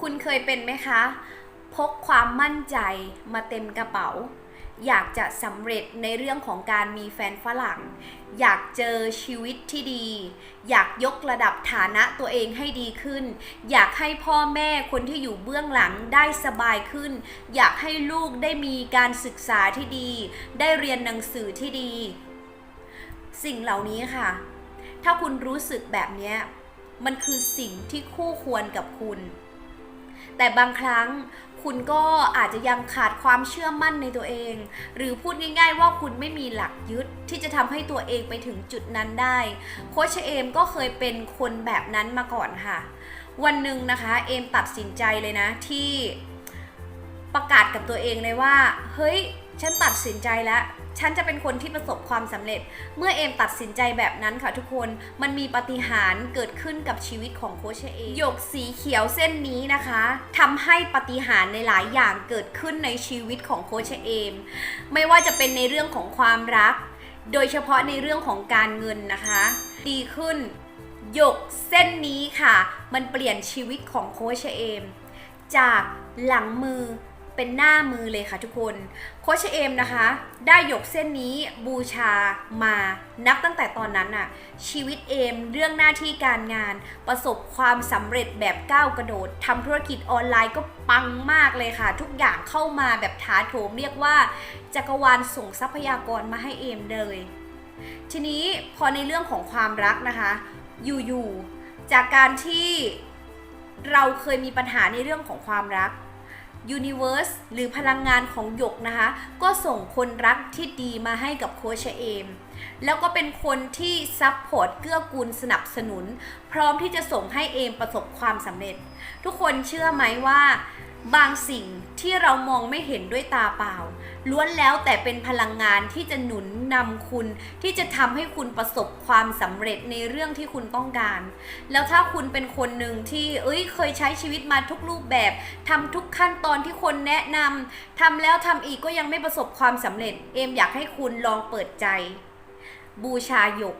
คุณเคยเป็นไหมคะ พกความมั่นใจมาเต็มกระเป๋า อยากจะสำเร็จในเรื่องของการมีแฟนฝรั่ง อยากเจอชีวิตที่ดี อยากยกระดับฐานะตัวเองให้ดีขึ้น อยากให้พ่อแม่คนที่อยู่เบื้องหลังได้สบายขึ้น อยากให้ลูกได้มีการศึกษาที่ดี ได้เรียนหนังสือที่ดี สิ่งเหล่านี้ค่ะ ถ้าคุณรู้สึกแบบนี้มันคือสิ่งที่คู่ควรกับคุณ แต่บางครั้งคุณก็อาจจะยังขาดความเชื่อมั่นในตัวเอง หรือพูดง่าย ๆ ว่าคุณไม่มีหลักยึดที่จะทำให้ตัวเองไปถึงจุดนั้นได้ โคชเอมก็เคยเป็นคนแบบนั้นมาก่อนค่ะ วันหนึ่งนะคะ เอมตัดสินใจเลยนะที่ ประกาศกับตัวเองเลยว่า เฮ้ย ฉันตัดสินใจแล้ว ฉันจะเป็นคนที่ประสบความสำเร็จ เมื่อเอมตัดสินใจแบบนั้นค่ะทุกคน มันมีปาฏิหารย์เกิดขึ้นกับชีวิตของโคชเอมหยกสีเขียวเส้นนี้นะคะทำให้ปาฏิหารย์ในหลายอย่างเกิดขึ้นในชีวิตของโคชเอม ไม่ว่าจะเป็นในเรื่องของความรัก โดยเฉพาะในเรื่องของการเงินนะคะ ดีขึ้นหยกเส้นนี้ค่ะ มันเปลี่ยนชีวิตของโคชเอม จากหลังมือ เป็นหน้ามือเลยค่ะทุกคนโคชเอมนะคะ ได้หยกเส้นนี้บูชามานับตั้งแต่ตอนนั้นน่ะชีวิตเอมเรื่องหน้าที่การงาน ประสบความสำเร็จแบบก้าวกระโดดทำธุรกิจออนไลน์ก็ปังมากเลยค่ะ ทุกอย่างเข้ามาแบบถาโถมเรียกว่า จักรวาลส่งทรัพยากรมาให้เอมเลย ทีนี้พอในเรื่องของความรักนะคะ อยู่ๆจากการที่เราเคยมีปัญหาในเรื่องของความรัก ยูนิเวอร์สหรือพลังงานของหยกนะคะ ก็ส่งคนรักที่ดีมาให้กับโคชเอม แล้วก็เป็นคนที่ซัพพอร์ตเกื้อกูลสนับสนุน พร้อมที่จะส่งให้เอมประสบความสำเร็จ ทุกคนเชื่อไหมว่า บางสิ่งที่เรามองไม่เห็นด้วยตาเปล่า ล้วนแล้วแต่เป็นพลังงานที่จะหนุนนำคุณ ที่จะทำให้คุณประสบความสำเร็จในเรื่องที่คุณต้องการ แล้วถ้าคุณเป็นคนหนึ่งที่เอ้ยเคยใช้ชีวิตมาทุกรูปแบบทำทุกขั้นตอนที่คนแนะนำทำแล้วทำอีกก็ยังไม่ประสบความสำเร็จ เอมอยากให้คุณลองเปิดใจ บูชาหยก